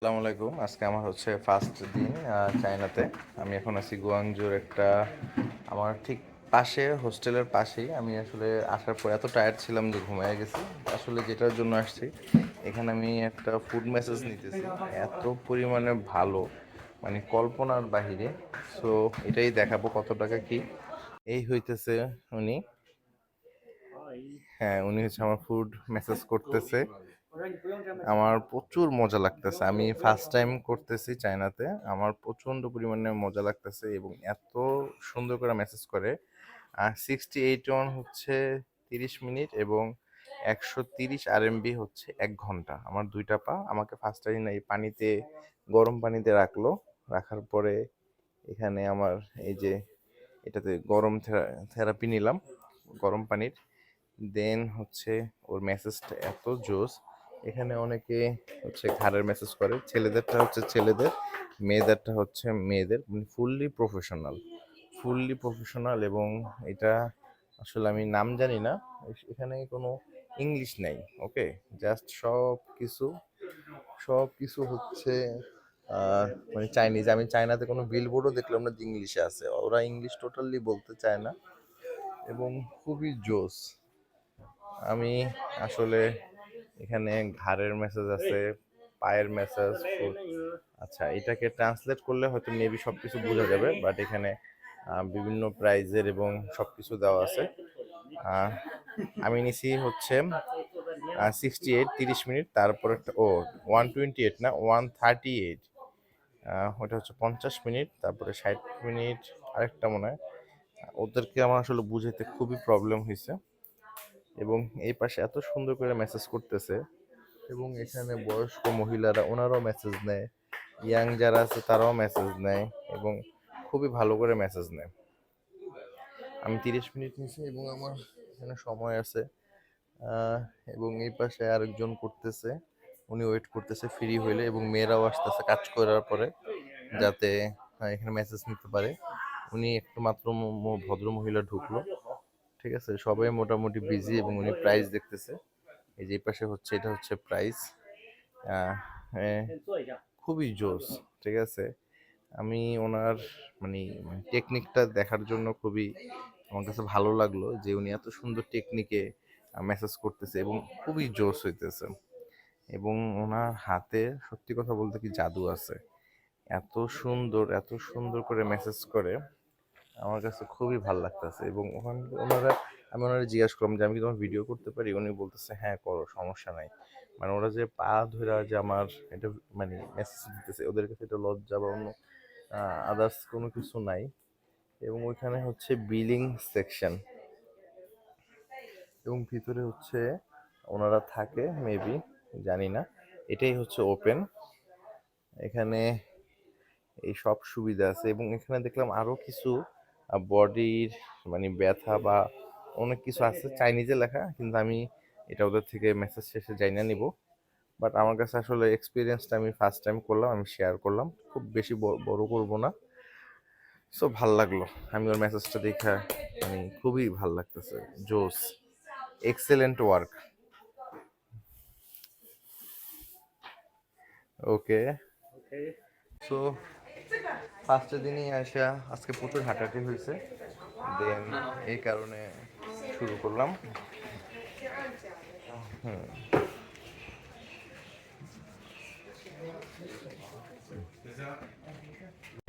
আসসালামু আলাইকুম। আজকে আমার হচ্ছে ফার্স্ট দিন চায়নাতে। আমি এখন আছি গুয়াংজুর একটা, আমার ঠিক পাশে, হোস্টেলের পাশেই। আমি আসলে আসার পর এত টায়ার্ড ছিলাম যে ঘুমিয়ে গেছি। আসলে যেটার জন্য আসছি, এখানে আমি একটা ফুড মেসেজ নিতেছি। এত পরিমাণে ভালো মানে কল্পনার বাহিরে। সো এটাই দেখাবো কত টাকা কি। এই হইতেছে উনি। হ্যাঁ উনি হচ্ছে আমার ফুড মেসেজ করতেছে। আমার প্রচুর মজা লাগতেছে। আমি ফার্স্ট টাইম করতেছি চায়নাতে। আমার প্রচণ্ড পরিমাণে মজা লাগতেছে এবং এত সুন্দর করে মেসেজ করে। আর সিক্সটি এইট ওয়ান হচ্ছে তিরিশ মিনিট এবং একশো তিরিশ আর হচ্ছে এক ঘণ্টা। আমার দুইটা পা। আমাকে ফার্স্ট টাইম এই পানিতে, গরম পানিতে রাখল। রাখার পরে এখানে আমার এই যে এটাতে গরম থেরাপি নিলাম, গরম পানির। দেন হচ্ছে ওর মেসেজটা এত জোস এখানে অনেকে হচ্ছে ঘাড়ের মেসেজ করে। ছেলেদেরটা হচ্ছে ছেলেদের, মেয়েদেরটা হচ্ছে মেয়েদের। মানে ফুললি প্রফেশনাল ফুললি প্রফেশনাল এবং এটা আসলে আমি নাম জানি না। এখানে কোনো ইংলিশ নেই ওকে জাস্ট সব কিছু সব কিছু হচ্ছে মানে চাইনিজ আমি চায়নাতে কোনো বিলবোর্ডও দেখলাম না যে ইংলিশে আছে। ওরা ইংলিশ টোটালি বলতে চায় না এবং খুবই জোস। আমি আসলে এখানে ঘাড়ের মেসেজ আছে পায়ের মেসেজ আচ্ছা এটাকে ট্রান্সলেট করলে হয়তো মেবি সব কিছু বোঝা যাবে বাট এখানে বিভিন্ন প্রাইজের এবং সব কিছু দেওয়া আছে। আমি নিছি হচ্ছে সিক্সটি এইট তিরিশ মিনিট তারপর একটা ও ওয়ান টোয়েন্টি এইট না ওয়ান থার্টি এইট ওটা হচ্ছে পঞ্চাশ মিনিট তারপরে ষাট মিনিট আরেকটা মনে হয়। ওদেরকে আমার আসলে বুঝাইতে খুবই প্রবলেম হয়েছে এবং এই পাশে এত সুন্দর করে মেসেজ করতেছে। এবং এখানে বয়স্ক মহিলারা ওনারাও মেসেজ নেয়। ইয়াং যারা আছে, তারাও মেসেজ নেয় এবং খুবই ভালো করে মেসেজ নেয়। আমি তিরিশ মিনিট নিয়েছি এবং আমার এখানে সময় আছে। এবং এই পাশে আরেকজন করতেছে। উনি ওয়েট করতেছে ফ্রি হইলে এবং মেয়েরাও আসতেছে কাজ করার পরে যাতে এখানে মেসেজ নিতে পারে। উনি একটু মাত্র ভদ্র মহিলা ঢুকলো। ঠিক আছে? সবাই মোটামুটি বিজি এবং উনি প্রাইস দেখতেছে। এই যে পাশে হচ্ছে, এটা হচ্ছে প্রাইস খুবই জোস, ঠিক আছে? আমি ওনার মানে টেকনিকটা দেখার জন্য খুবই আমার কাছে ভালো লাগল যে উনি এত সুন্দর টেকনিকে মেসেজ করতেছে এবং খুবই জোস হইতেছে। এবং ওনার হাতে সত্যি কথা বলতে কি জাদু আছে। এত সুন্দর এত সুন্দর করে মেসেজ করে। আমার কাছে খুবই ভালো লাগতেছে এবং ওখানে ওনারা, আমি ওনারা জিজ্ঞাসা করলাম যে, আমি কি তোমার ভিডিও করতে পারি? উনি বলতেছে হ্যাঁ করো, সমস্যা নাই। মানে ওরা যে পা ধরে যে আমার এটা মানে মেসেজ দিতেছে, ওদের কাছে এটা লজ্জা বা অন্য আদার্স কোনো কিছু নাই। এবং ওইখানে হচ্ছে বিলিং সেকশন এবং ভিতরে হচ্ছে ওনারা থাকে মেবি জানি না। এটাই হচ্ছে ওপেন এখানে এই সব সুবিধা আছে এবং এখানে দেখলাম আরও কিছু বডির মানে ব্যথা বা অনেক কিছু আছে চাইনিজে লেখা কিন্তু আমি এটা ওদের থেকে মেসেজ শেষে যাই না নিব। বাট আমার কাছে আসলে এক্সপিরিয়েন্সটা আমি ফার্স্ট টাইম করলাম আমি শেয়ার করলাম। খুব বেশি বড় করব না। সো ভালো লাগল। আমি ওর মেসেজটা দেখা মানে খুবই ভালো লাগতেছে। জোস। এক্সেলেন্ট ওয়ার্ক ওকে সো ফার্স্টের দিনই আসা আজকে প্রচুর হাঁটাহাঁটি হয়েছে দেন এই কারণে শুরু করলাম।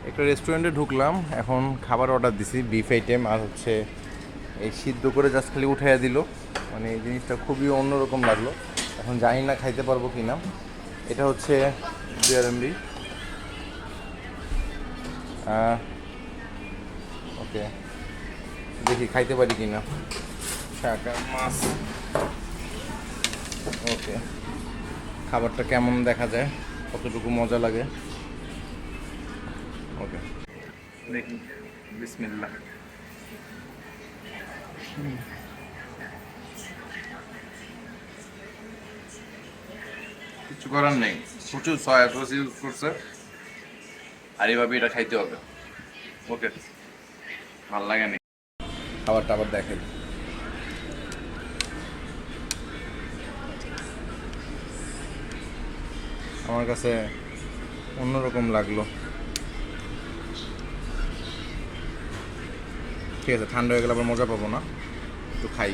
একটা রেস্টুরেন্টে ঢুকলাম, এখন খাবার অর্ডার দিছি বিফ আইটেম আর হচ্ছে এই সিদ্ধ করে জাস্ট খালি উঠাইয়া দিল। মানে এই জিনিসটা খুবই অন্যরকম লাগল। এখন জানি না খাইতে পারব কি না এটা হচ্ছে বিআরএমবি ওকে দেখি খাইতে পারি কি না শাকা মাছ। ওকে খাবারটা কেমন দেখা যায়? কতটুকু মজা লাগে? ওকে দেখি। বিসমিল্লা কিছু করার নেই। প্রচুর সয়া সস ইউজ করছে। আর এইভাবে এটা খাইতে হবে। ওকে। ভালো লাগে না। খাবার টাবার দেখাই আমার কাছে অন্যরকম লাগল। ঠিক আছে, ঠান্ডা হয়ে গেলে আবার মজা পাবো না। একটু খাই।